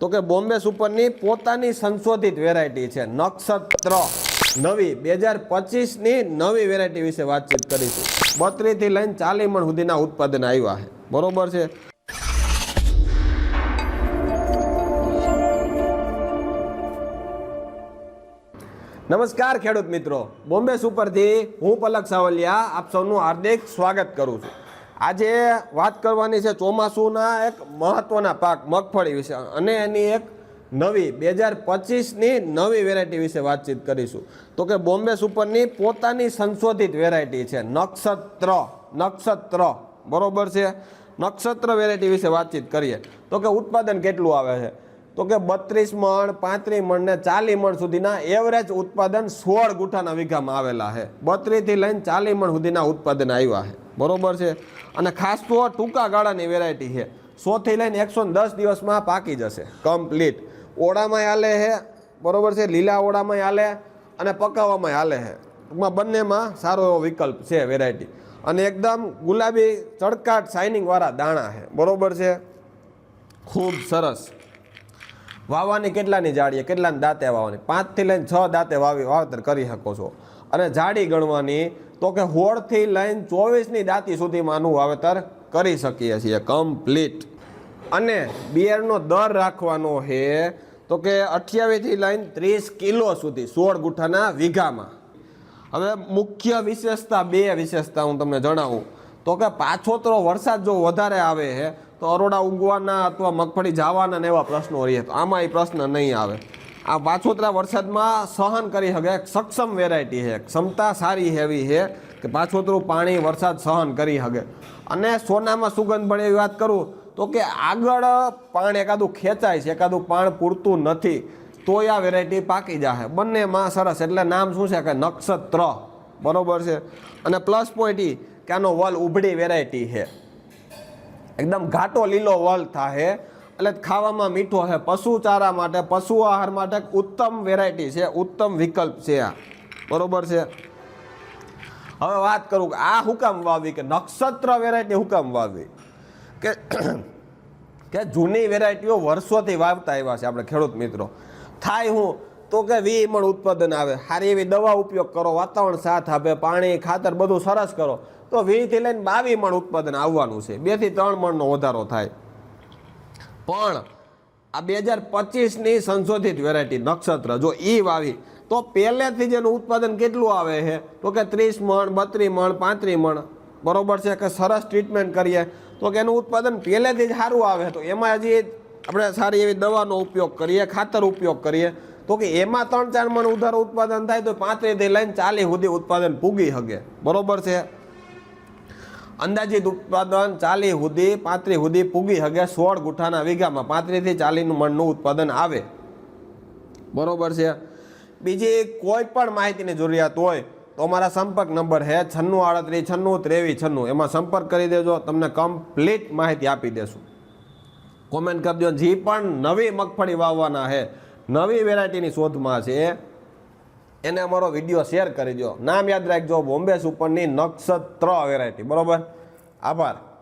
તો કે બોમ્બે સુપરની પોતાની સંશોધિત વેરાયટી છે, નક્ષત્ર. નવી, બે હજાર પચીસની નવી વેરાયટી વિશે વાતચીત કરીશું. બત્રીસથી લઈને ચાલી મણ સુધીના ઉત્પાદન આવ્યા છે. બરોબર છે? નમસ્કાર ખેડૂત મિત્રો. બોમ્બે સુપરથી હું પલક સાવલિયા, આપ સૌનું હાર્દિક સ્વાગત કરું છું. આજે વાત કરવાની છે ચોમાસુના એક મહત્વના પાક મગફળી વિશે અને એની એક નવી બે હજાર પચીસની નવી વેરાયટી વિશે વાતચીત કરીશું. તો કે બોમ્બે સુપરની પોતાની સંશોધિત વેરાયટી છે, નક્ષત્ર નક્ષત્ર. બરોબર છે? નક્ષત્ર વેરાયટી વિશે વાતચીત કરીએ. તો કે ઉત્પાદન કેટલું આવે છે? તો કે બત્રીસ મણ, પાંત્રીસ મણ ને ચાલીસ મણ સુધીના એવરેજ ઉત્પાદન સોળ ગુઠાના વીઘામાં આવેલા છે. બત્રીસથી લઈને ચાલીસ મણ સુધીના ઉત્પાદન આવ્યા છે. બરોબર છે? અને ખાસ તો ટૂંકા ગાળાની વેરાયટી છે. સોથી લઈને એકસો દસ દિવસમાં પાકી જશે. કમ્પ્લીટ ઓળામાં હાલે છે. બરોબર છે? લીલા ઓળામાં હાલે અને પકાવવામાં હાલે છે. ટૂંકમાં બંનેમાં સારો એવો વિકલ્પ છે વેરાયટી અને એકદમ ગુલાબી ચડકાટ શાઇનિંગવાળા દાણા છે. બરોબર છે? ખૂબ સરસ. વાવવાની કેટલાની જાળીએ કેટલાની દાંતે વાવવાની? પાંચથી લઈને છ દાંતે વાવી, વાવેતર કરી શકો છો. અને જાડી ગણવાની તો કે હોળથી લઈને ચોવીસની દાંતી સુધીમાં આનું વાવેતર કરી શકીએ છીએ, કમ્પ્લીટ. અને બિયરનો દર રાખવાનો છે તો કે અઠ્યાવીસથી લઈને ત્રીસ કિલો સુધી, સોળ ગુઠાના વીઘામાં. હવે મુખ્ય વિશેષતા, બે વિશેષતા હું તમને જણાવું. તો કે પાછોતરો વરસાદ જો વધારે આવે છે તો અરોડા ઉગવાના અથવા મગફળી જવાના ને એવા પ્રશ્નો રહીએ તો આમાં એ પ્રશ્ન નહીં આવે. આ પાછોતરા વરસાદમાં સહન કરી શકે સક્ષમ વેરાયટી છે ક્ષમતા સારી એવી છે કે પાછોતરું પાણી વરસાદ સહન કરી શકે. અને સોનામાં સુગંધ ભળે એવી વાત કરું તો કે આગળ પાણ એકાદું ખેંચાય છે, એકાદું પાણ પૂરતું નથી તો આ વેરાયટી પાકી જશે બંનેમાં સરસ, એટલે નામ શું છે કે નક્ષત્ર. બરોબર છે? અને પ્લસ પોઈન્ટ કે આનો વલ ઉભડી વેરાયટી છે. એકદમ ઘાટો લીલો વલ થાય એટલે ખાવામાં મીઠો છે પશુ ચારા માટે, પશુ આહાર માટે ઉત્તમ વેરાયટી છે. ઉત્તમ વિકલ્પ છે આ. બરોબર છે? હવે વાત કરું કે આ હુકામ વાવી કે નક્ષત્ર વેરાયટી હુકામ વાવી? કે કે જૂની વેરાયટીઓ વર્ષોથી વાવતા આવ્યા છે આપણે ખેડૂત મિત્રો. થાય હું તો કે વી મણ ઉત્પાદન આવે. સારી એવી દવા ઉપયોગ કરો, વાતાવરણ સાથ આપે, પાણી, ખાતર બધું સરસ કરો. તો વીથી લઈને બાવી મણ ઉત્પાદન આવવાનું છે. બેથી ત્રણ મણનો વધારો થાય. પણ આ બે હજાર પચીસની સંશોધિત વેરાયટી નક્ષત્ર, જો ઈ વાવી, તો પહેલેથી જ એનું ઉત્પાદન કેટલું આવે છે? તો કે ત્રીસ મણ, બત્રીસ મણ, પાંત્રીસ મણ. બરોબર છે કે સરસ ટ્રીટમેન્ટ કરીએ. તો કે એનું ઉત્પાદન પહેલેથી જ સારું આવે. તો એમાં હજી આપણે સારી એવી દવાનો ઉપયોગ કરીએ, ખાતર ઉપયોગ કરીએ. તો કે એમાં ત્રણ ચાર મણ ઉધારો ઉત્પાદન થાય તો પાંત્રીસથી લઈને ચાલીસ સુધી ઉત્પાદન પૂગી શકે બરોબર છે? અંદાજિત ઉત્પાદન ચાલીસ સુધી, પાંત્રીસ સુધી પૂગી શકે સોળ ગુઠાના વીઘામાં. પાંત્રીસથી ચાલીસ મણનું ઉત્પાદન આવે. બરોબર છે? બીજી કોઈ પણ માહિતીની જરૂરિયાત હોય તો અમારા સંપર્ક નંબર છે છન્નું આડત્રીસ, છન્નું ત્રેવીસ, છન્નું. એમાં સંપર્ક કરી દેજો, તમને કમ્પ્લીટ માહિતી આપી દેશું. કોમેન્ટ કરી દો જે પણ નવી મગફળી વાવવાના છે નવી વેરાયટીની શોધમાં છે. એને અમારો વીડિયો શેર કરી દો નામ યાદ રાખજો, બોમ્બે સુપરની નક્ષત્ર વેરાયટી. બરોબર? આભાર.